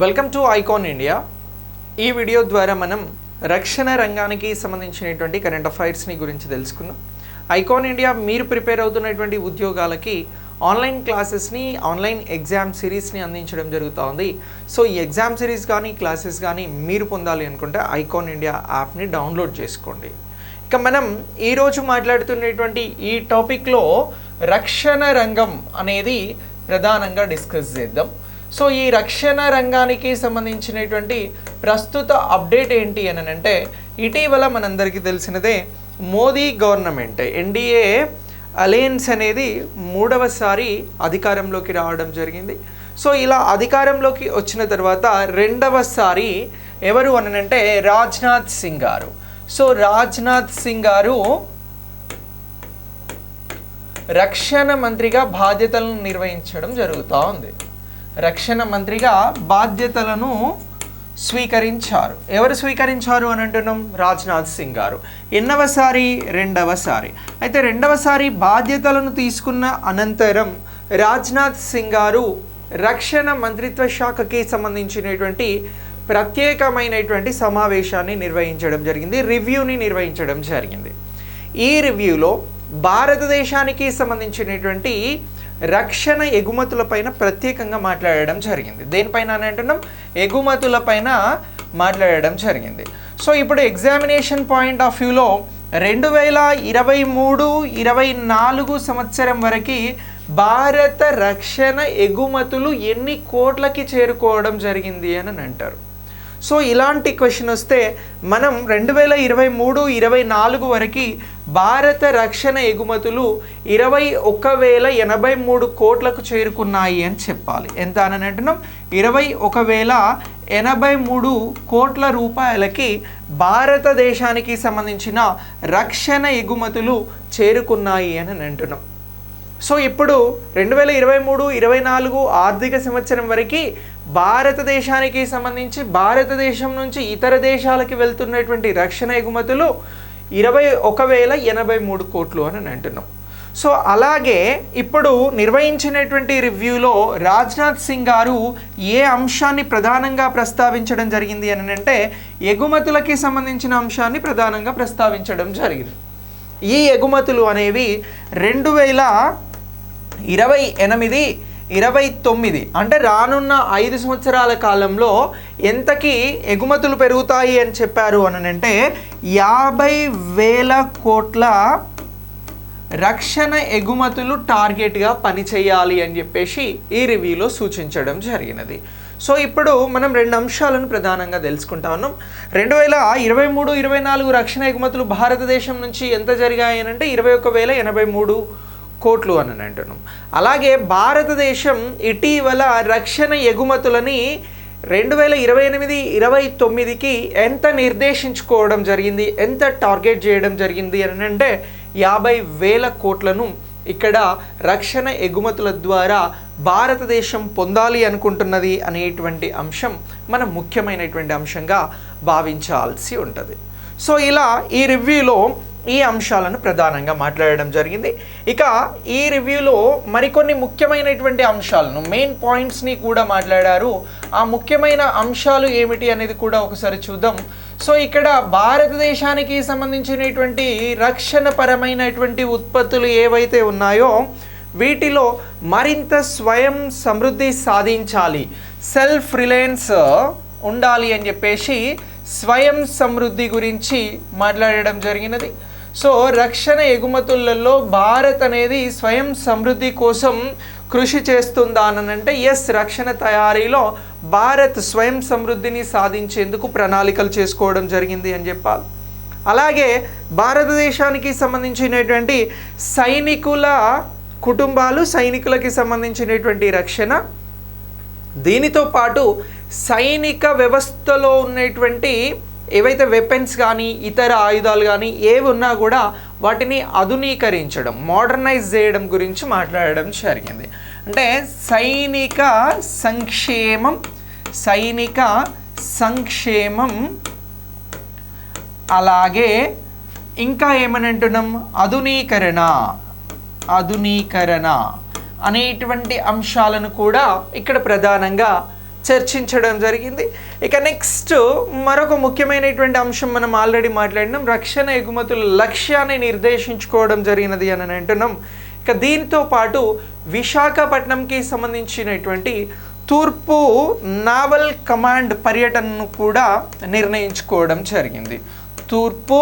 Welcome to icon India ఈ video ద్వారా మనం రక్షణ రంగానికి సంబంధించినటువంటి కరెంట్ అఫైర్స్ని గురించి తెలుసుకుందాం. ఐకాన్ ఇండియా మీరు ప్రిపేర్ అవుతున్నటువంటి ఉద్యోగాలకి ఆన్లైన్ క్లాసెస్ని ఆన్లైన్ ఎగ్జామ్ సిరీస్ని అందించడం జరుగుతూ ఉంది. సో ఈ ఎగ్జామ్ సిరీస్ కానీ క్లాసెస్ కానీ మీరు పొందాలి అనుకుంటే ఐకాన్ ఇండియా యాప్ని డౌన్లోడ్ చేసుకోండి. ఇక మనం ఈరోజు మాట్లాడుతున్నటువంటి ఈ టాపిక్లో రక్షణ రంగం అనేది ప్రధానంగా డిస్కస్ చేద్దాం. సో ఈ రక్షణ రంగానికి సంబంధించినటువంటి ప్రస్తుత అప్డేట్ ఏంటి అని అంటే ఇటీవల మనందరికీ తెలిసినదే మోదీ గవర్నమెంట్. ఎన్డీఏ అలయన్స్ అనేది మూడవసారి అధికారంలోకి రావడం జరిగింది. సో ఇలా అధికారంలోకి వచ్చిన తర్వాత రెండవసారి ఎవరు అనంటే రాజ్నాథ్ సింగ్ గారు. సో రాజ్నాథ్ సింగ్ గారు రక్షణ మంత్రిగా బాధ్యతలను నిర్వహించడం జరుగుతూ ఉంది. రక్షణ మంత్రిగా బాధ్యతలను స్వీకరించారు. ఎవరు స్వీకరించారు అని అంటున్నాం? రాజ్నాథ్ సింగ్ గారు. ఎన్నవసారి? రెండవసారి. అయితే రెండవసారి బాధ్యతలను తీసుకున్న అనంతరం రాజ్నాథ్ సింగ్ గారు రక్షణ మంత్రిత్వ శాఖకి సంబంధించినటువంటి ప్రత్యేకమైనటువంటి సమావేశాన్ని నిర్వహించడం జరిగింది రివ్యూని నిర్వహించడం జరిగింది. ఈ రివ్యూలో భారతదేశానికి సంబంధించినటువంటి రక్షణ ఎగుమతులపైన ప్రత్యేకంగా మాట్లాడడం జరిగింది. దేనిపైన అని అంటున్నాం? ఎగుమతులపైన మాట్లాడడం జరిగింది. సో ఇప్పుడు ఎగ్జామినేషన్ పాయింట్ ఆఫ్ వ్యూలో రెండు వేల ఇరవై మూడు ఇరవై నాలుగు సంవత్సరం వరకు భారత రక్షణ ఎగుమతులు ఎన్ని కోట్లకి చేరుకోవడం జరిగింది అని అంటారు. సో ఇలాంటి క్వశ్చన్ వస్తే మనం రెండు వేల ఇరవై మూడు ఇరవై నాలుగు వరకు భారత రక్షణ ఎగుమతులు ఇరవై ఒక వేల ఎనభై మూడు కోట్లకు చేరుకున్నాయి అని చెప్పాలి. ఎంత అని అంటున్నాం? ఇరవై ఒక వేల ఎనభై మూడు కోట్ల రూపాయలకి భారతదేశానికి సంబంధించిన రక్షణ ఎగుమతులు చేరుకున్నాయి అని అంటున్నాం. సో ఇప్పుడు రెండు వేల ఇరవై మూడు ఇరవై నాలుగు ఆర్థిక సంవత్సరం వరకు భారతదేశానికి సంబంధించి భారతదేశం నుంచి ఇతర దేశాలకి వెళ్తున్నటువంటి రక్షణ ఎగుమతులు ఇరవై ఒక వేల ఎనభై మూడు కోట్లు అని అంటున్నాం. సో అలాగే ఇప్పుడు నిర్వహించినటువంటి రివ్యూలో రాజ్నాథ్ సింగ్ గారు ఏ అంశాన్ని ప్రధానంగా ప్రస్తావించడం జరిగింది అని అంటే ఎగుమతులకి సంబంధించిన అంశాన్ని ప్రధానంగా ప్రస్తావించడం జరిగింది. ఈ ఎగుమతులు అనేవి రెండు వేల ఇరవై ఎనిమిది ఇరవై తొమ్మిది. అంటే రానున్న ఐదు సంవత్సరాల కాలంలో ఎంతకి ఎగుమతులు పెరుగుతాయి అని చెప్పారు అని అంటే యాభై వేల కోట్ల రక్షణ ఎగుమతులు టార్గెట్గా పనిచేయాలి అని చెప్పేసి ఈ రివ్యూలో సూచించడం జరిగినది. సో ఇప్పుడు మనం రెండు అంశాలను ప్రధానంగా తెలుసుకుంటా ఉన్నాం. రెండు వేల ఇరవై మూడు ఇరవై నాలుగు రక్షణ ఎగుమతులు భారతదేశం నుంచి ఎంత జరిగాయనంటే ఇరవై ఒక వేల ఎనభై మూడు కోట్లు అని అంటున్నాం అలాగే భారతదేశం ఇటీవల రక్షణ ఎగుమతులని రెండు వేల ఇరవై ఎనిమిది ఇరవై తొమ్మిదికి ఎంత నిర్దేశించుకోవడం జరిగింది ఎంత టార్గెట్ చేయడం జరిగింది అని అంటే యాభై వేల కోట్లను ఇక్కడ రక్షణ ఎగుమతుల ద్వారా భారతదేశం పొందాలి అనుకుంటున్నది అనేటువంటి అంశం మనం ముఖ్యమైనటువంటి అంశంగా భావించాల్సి ఉంటుంది. సో ఇలా ఈ రివ్యూలో ఈ అంశాలను ప్రధానంగా మాట్లాడడం జరిగింది. ఇక ఈ రివ్యూలో మరికొన్ని ముఖ్యమైనటువంటి అంశాలను మెయిన్ పాయింట్స్ని కూడా మాట్లాడారు. ఆ ముఖ్యమైన అంశాలు ఏమిటి అనేది కూడా ఒకసారి చూద్దాం. సో ఇక్కడ భారతదేశానికి సంబంధించినటువంటి రక్షణపరమైనటువంటి ఉత్పత్తులు ఏవైతే ఉన్నాయో వీటిలో మరింత స్వయం సమృద్ధి సాధించాలి. సెల్ఫ్ రిలయన్స్ ఉండాలి అని చెప్పేసి స్వయం సమృద్ధి గురించి మాట్లాడడం జరిగినది. సో రక్షణ ఎగుమతులలో భారత్ అనేది స్వయం సమృద్ధి కోసం కృషి చేస్తుందా అని అంటే ఎస్ రక్షణ తయారీలో భారత్ స్వయం సమృద్ధిని సాధించేందుకు ప్రణాళికలు చేసుకోవడం జరిగింది అని చెప్పాలి. అలాగే భారతదేశానికి సంబంధించినటువంటి సైనికుల కుటుంబాలు సైనికులకి సంబంధించినటువంటి రక్షణ దీనితో పాటు సైనిక వ్యవస్థలో ఉన్నటువంటి ఏవైతే వెపన్స్ కానీ ఇతర ఆయుధాలు కానీ ఏవి ఉన్నా కూడా వాటిని ఆధునీకరించడం మోడర్నైజ్ చేయడం గురించి మాట్లాడడం జరిగింది. అంటే సైనిక సంక్షేమం సైనిక సంక్షేమం అలాగే ఇంకా ఏమని అంటున్నాం ఆధునీకరణ ఆధునీకరణ అనేటువంటి అంశాలను కూడా ఇక్కడ ప్రధానంగా చర్చించడం జరిగింది. ఇక నెక్స్ట్ మరొక ముఖ్యమైనటువంటి అంశం మనం ఆల్రెడీ మాట్లాడినాం. రక్షణ ఎగుమతుల లక్ష్యాన్ని నిర్దేశించుకోవడం జరిగినది అని అంటున్నాం. ఇక దీంతో పాటు విశాఖపట్నంకి సంబంధించినటువంటి తూర్పు నావల్ కమాండ్ పర్యటనను కూడా నిర్ణయించుకోవడం జరిగింది. తూర్పు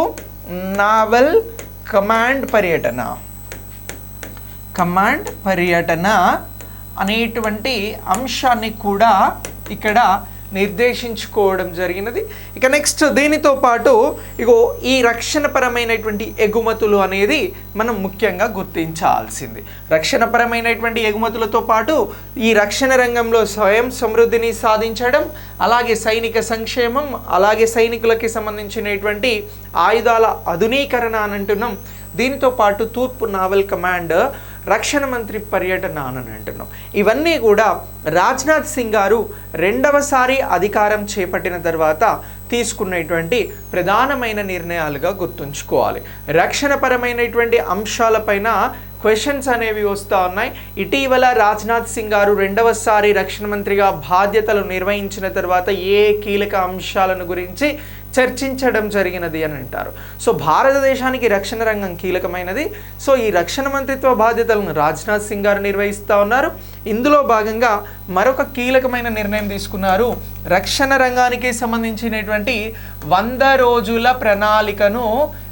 నావల్ కమాండ్ పర్యటన. కమాండ్ పర్యటన అనేటువంటి అంశాన్ని కూడా ఇక్కడ నిర్దేశించుకోవడం జరిగినది. ఇక నెక్స్ట్ దీనితో పాటు ఇగో ఈ రక్షణపరమైనటువంటి ఎగుమతులు అనేది మనం ముఖ్యంగా గుర్తించాల్సింది. రక్షణపరమైనటువంటి ఎగుమతులతో పాటు ఈ రక్షణ రంగంలో స్వయం సమృద్ధిని సాధించడం అలాగే సైనిక సంక్షేమం అలాగే సైనికులకి సంబంధించినటువంటి ఆయుధాల ఆధునీకరణ అని అంటున్నాం. దీనితో పాటు తూర్పు నావల్ కమాండ్ రక్షణ మంత్రి పర్యటన అని అంటున్నాం. ఇవన్నీ కూడా రాజ్నాథ్ సింగ్ గారు రెండవసారి అధికారం చేపట్టిన తర్వాత తీసుకున్నటువంటి ప్రధానమైన నిర్ణయాలుగా గుర్తుంచుకోవాలి. రక్షణపరమైనటువంటి అంశాలపైన క్వశ్చన్స్ అనేవి వస్తూ ఉన్నాయి. ఇటీవల రాజ్నాథ్ సింగ్ గారు రెండవసారి రక్షణ మంత్రిగా బాధ్యతలు నిర్వహించిన తర్వాత ఏ కీలక అంశాలను గురించి చర్చించడం జరిగినది అని అంటారు. సో భారతదేశానికి రక్షణ రంగం కీలకమైనది. సో ఈ రక్షణ మంత్రిత్వ బాధ్యతలను రాజ్నాథ్ సింగ్ గారు నిర్వహిస్తూ ఉన్నారు. ఇందులో భాగంగా మరొక కీలకమైన నిర్ణయం తీసుకున్నారు. రక్షణ రంగానికి సంబంధించినటువంటి వంద రోజుల ప్రణాళికను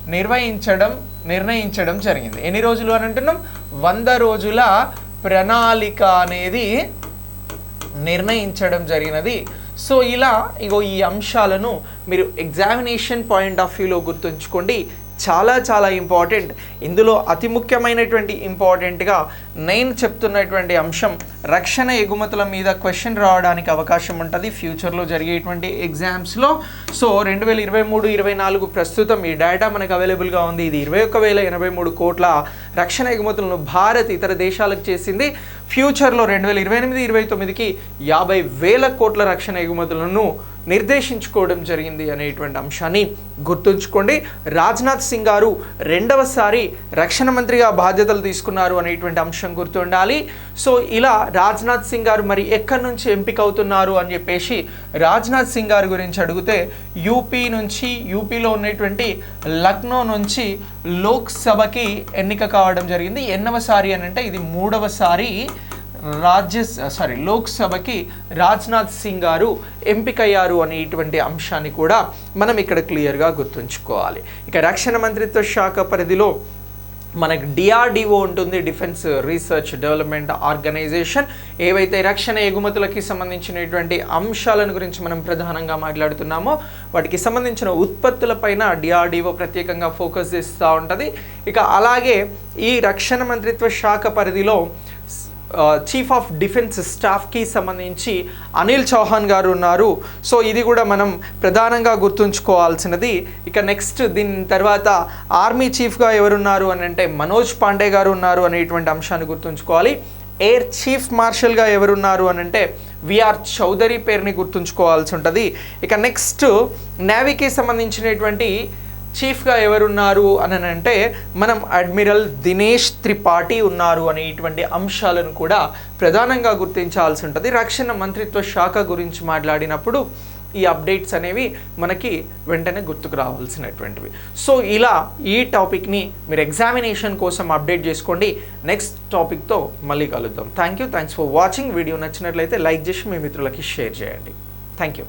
నిర్వహించడం నిర్ణయించడం జరిగింది. ఎన్ని రోజులు అని అంటున్నాం? వంద రోజుల ప్రణాళిక అనేది నిర్ణయించడం జరిగినది. సో ఇలా ఇగో ఈ అంశాలను మీరు ఎగ్జామినేషన్ పాయింట్ ఆఫ్ వ్యూలో గుర్తుంచుకోండి. చాలా చాలా ఇంపార్టెంట్ ఇందులో అతి ముఖ్యమైనటువంటి ఇంపార్టెంట్గా నేను చెప్తున్నటువంటి అంశం రక్షణ ఎగుమతుల మీద క్వశ్చన్ రావడానికి అవకాశం ఉంటుంది. ఫ్యూచర్లో జరిగేటువంటి ఎగ్జామ్స్లో సో రెండు వేల ఇరవై మూడు ఇరవై నాలుగు ప్రస్తుతం ఈ డేటా మనకు అవైలబుల్గా ఉంది. ఇది ఇరవై ఒక్క వేల ఎనభై మూడు కోట్ల రక్షణ ఎగుమతులను భారత్ ఇతర దేశాలకు చేసింది. ఫ్యూచర్లో రెండు వేల ఇరవై ఎనిమిది ఇరవై తొమ్మిదికి యాభై వేల కోట్ల రక్షణ ఎగుమతులను నిర్దేశించుకోవడం జరిగింది అనేటువంటి అంశాన్ని గుర్తుంచుకోండి. రాజ్నాథ్ సింగ్ గారు రెండవసారి రక్షణ మంత్రిగా బాధ్యతలు తీసుకున్నారు అనేటువంటి అంశం గుర్తుండాలి. సో ఇలా రాజ్నాథ్ సింగ్ గారు మరి ఎక్కడి నుంచి ఎంపిక అవుతున్నారు అని చెప్పేసి రాజ్నాథ్ సింగ్ గారి గురించి అడిగితే యూపీ నుంచి యూపీలో ఉన్నటువంటి లక్నో నుంచి లోక్సభకి ఎన్నిక కావడం జరిగింది. ఎన్నవసారి అని అంటే ఇది మూడవసారి రాజ్య సారీ లోక్సభకి రాజ్నాథ్ సింగ్ గారు ఎంపికయ్యారు అనేటువంటి అంశాన్ని కూడా మనం ఇక్కడ క్లియర్గా గుర్తుంచుకోవాలి. ఇక రక్షణ మంత్రిత్వ శాఖ పరిధిలో మనకు డిఆర్డిఓ ఉంటుంది డిఫెన్స్ రీసెర్చ్ డెవలప్మెంట్ ఆర్గనైజేషన్ ఏవైతే రక్షణ ఎగుమతులకి సంబంధించినటువంటి అంశాలను గురించి మనం ప్రధానంగా మాట్లాడుతున్నామో వాటికి సంబంధించిన ఉత్పత్తులపైన డిఆర్డిఓ ప్రత్యేకంగా ఫోకస్ చేస్తూ ఉంటుంది. ఇక అలాగే ఈ రక్షణ మంత్రిత్వ శాఖ పరిధిలో చీఫ్ ఆఫ్ డిఫెన్స్ స్టాఫ్కి సంబంధించి అనిల్ చౌహాన్ గారు ఉన్నారు. సో ఇది కూడా మనం ప్రధానంగా గుర్తుంచుకోవాల్సినది. ఇక నెక్స్ట్ దీని తర్వాత ఆర్మీ చీఫ్గా ఎవరున్నారు అని అంటే మనోజ్ పాండే గారు ఉన్నారు అనేటువంటి అంశాన్ని గుర్తుంచుకోవాలి. ఎయిర్ చీఫ్ మార్షల్గా ఎవరున్నారు అని అంటే విఆర్ చౌదరి పేరుని గుర్తుంచుకోవాల్సి ఉంటుంది. ఇక నెక్స్ట్ నేవీకి సంబంధించినటువంటి చీఫ్గా ఎవరున్నారు అని అంటే మనం అడ్మిరల్ దినేష్ త్రిపాఠి ఉన్నారు అనేటువంటి అంశాలను కూడా ప్రధానంగా గుర్తించాల్సి ఉంటుంది. రక్షణ మంత్రిత్వ శాఖ గురించి మాట్లాడినప్పుడు ఈ అప్డేట్స్ అనేవి మనకి వెంటనే గుర్తుకు రావాల్సినటువంటివి. సో ఇలా ఈ టాపిక్ని మీరు ఎగ్జామినేషన్ కోసం అప్డేట్ చేసుకోండి. నెక్స్ట్ టాపిక్తో మళ్ళీ కలుద్దాం. Thank you. Thanks for watching. Video నచ్చినట్లయితే లైక్ చేసి మీ మిత్రులకి షేర్ చేయండి. Thank you.